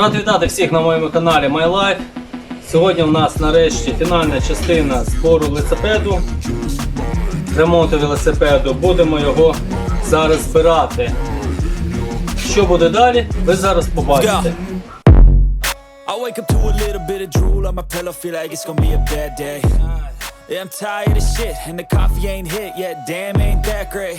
Рад вітати всіх на моєму каналі My Life. Сьогодні у нас нарешті фінальна частина збору велосипеду, ремонту велосипеду. Будемо його зараз збирати. Що буде далі, ви зараз побачите. I wake up to a little bit of drool on my pillow, feel like it's gonna be a bad day. Yeah, I'm tired of shit, and the coffee ain't hit yet. Damn, ain't that great.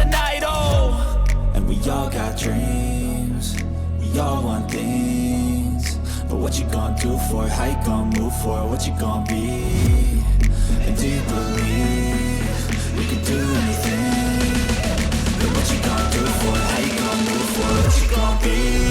all want things. But what you gonna do for it? How you gonna move for it? What you gonna be? And do you believe you can do anything? But what you gonna do for it? How you gonna move for it? What you gonna be?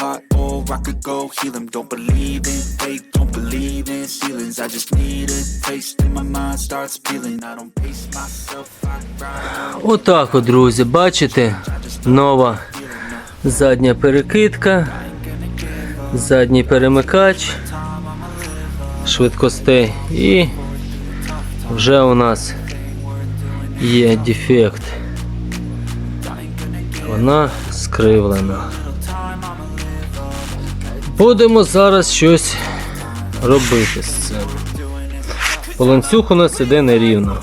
tear or I could go heal them. Don't believe in fate, don't believe in ceilings. I just need a taste, and my mind starts peeling. I don't pace myself, I grind. Отак, от, друзі, бачите, нова задня перекидка, задній перемикач швидкостей і вже у нас є дефект. Вона скривлена. Будемо зараз щось робити з цим. Ланцюг у нас іде нерівно.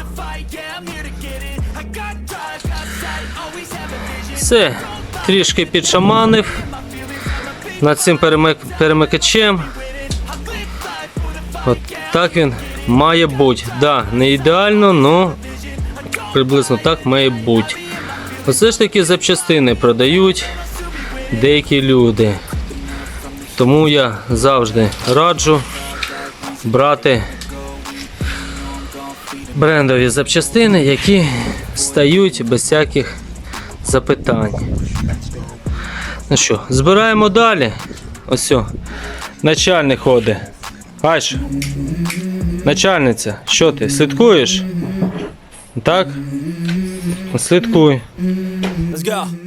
Все, трішки підшаманив над цим перемик... перемикачем. От так він має бути. Да, не ідеально, але приблизно так має бути. Оце ж таки запчастини продають деякі люди. Тому я завжди раджу брати брендові запчастини, які стають без всяких запитань. Ну що, збираємо далі. Ось, о, начальник ходить. Аж, начальниця, що ти, слідкуєш? Так? Слідкуй. Let's go.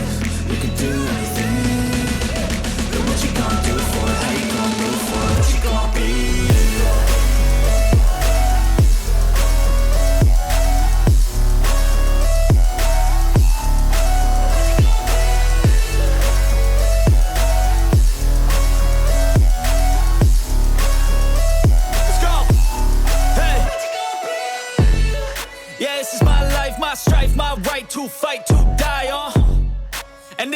you can do anything? But what you gonna do for? How you gonna move for?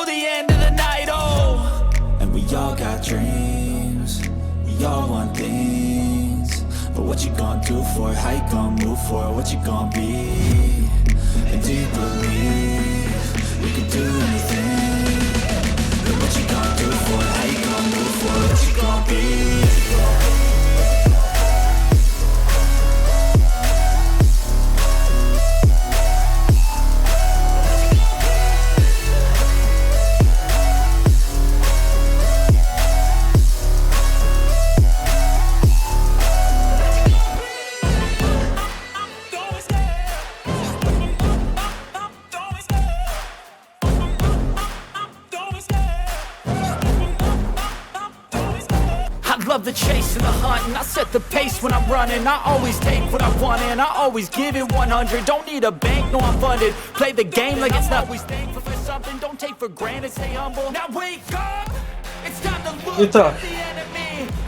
for the end of the night. Oh, and we all got dreams, we all want things. But what you gonna do for it? How you gonna move for it? What you gonna be? And do you believe you can do anything? But what you gonna do for it? How you gonna move for it? What you gonna be? Running. I always take what I want, and I always give it 100. Don't need a bank, no, I'm funded. Play the game like it's not. Always thankful for something. Don't take for granted, stay humble. Now wake up! It's time to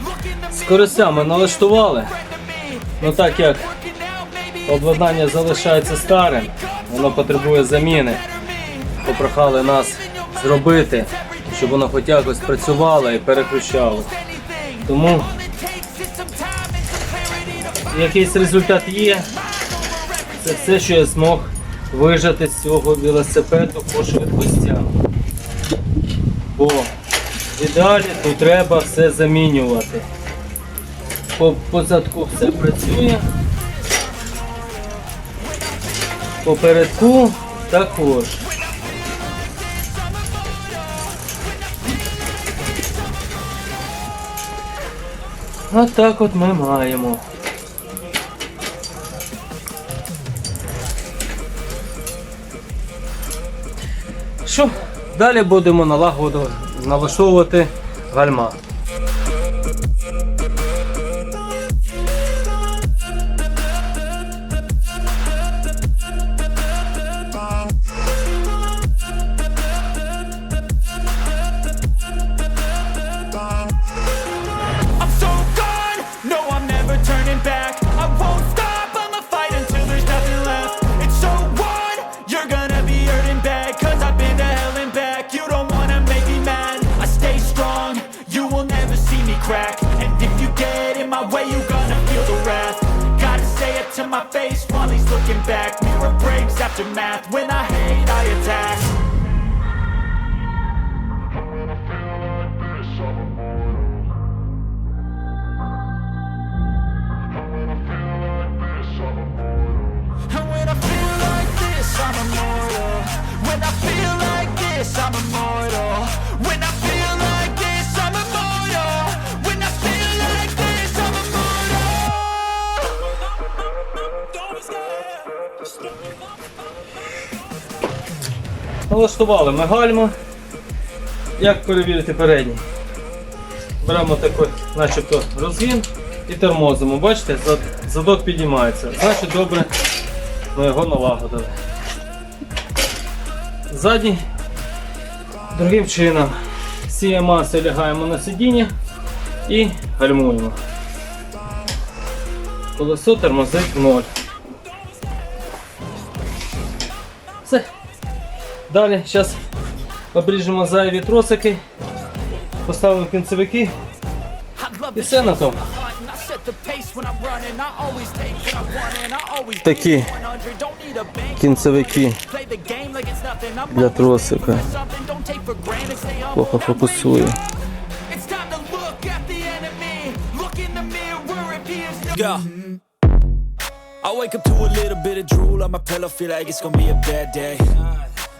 look in з mirror, налаштували. Ну так як обладнання залишається старим, воно потребує заміни. Попрохали нас зробити, щоб воно хоч якось працювало і переключало. Тому якийсь результат є. Це все, що я змог вижати з цього велосипеду по швидкостям. Бо в ідеалі тут треба все замінювати. По, по все працює. Попередку також. Отак от ми маємо. Що? Далі будемо налагодувати, налаштовувати гальма. Налаштували ми гальму. Як перевірити передній? Беремо такий, начебто, розгін і тормозимо. Бачите, задок підіймається. Значить добре ми його налагодили. Задній другим чином. Сіє маси лягаємо на сидіння і гальмуємо. Колесо тормозить ноль. Все. Далі зараз обріжемо зайві тросики, поставимо кінцевики і все на тому. Такі кінцевики для тросика. Плохо фокусує. I wake up to a little bit of drool on my pillow, feel like it's gonna be a bad day.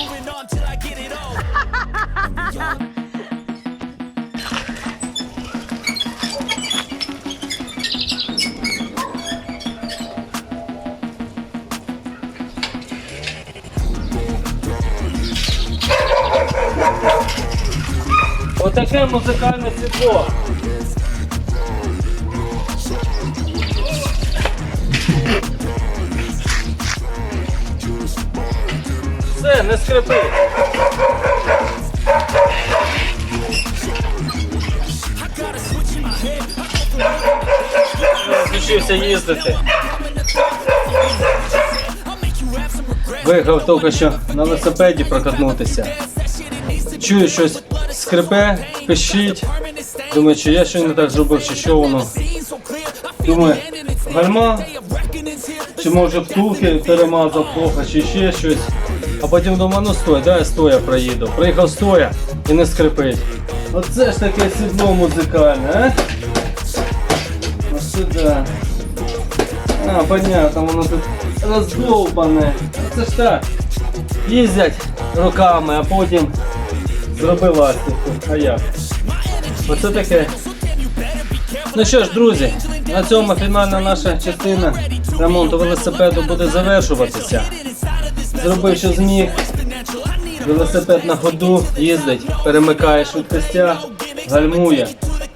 Moving on till I get it all. Отаке музикальне світло. Все, не скрипи. Включився їздити. Виїхав тільки що на велосипеді прокатнутися. Чую щось скрипе, пищить. Думаю, чи я щось не так зробив, чи що воно. Думаю, гальма, чи може втулки перемазав плохо, чи ще щось. А потім думаю, ну стой, дай я стоя проїду. Приїхав стоя і не скрипить. Оце ж таке сідло музикальне, а? Ось сюди. А, понятно, воно тут роздовбане. Це ж так. Їздять руками, а потім зроби ластівку. А як? Оце таке. Ну що ж, друзі, на цьому фінальна наша частина ремонту велосипеду буде завершуватися. Зробив, що зміг. Велосипед на ходу їздить, перемикає швидкостя, гальмує,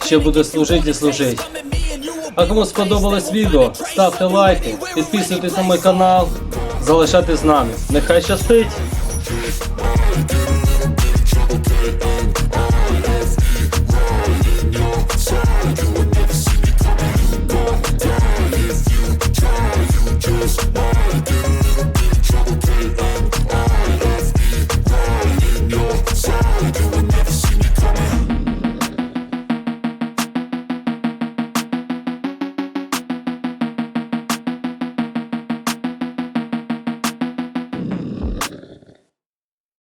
ще буде служити і служити. А кому сподобалось відео, ставте лайки, підписуйтесь на мій канал, залишайтесь з нами. Нехай щастить!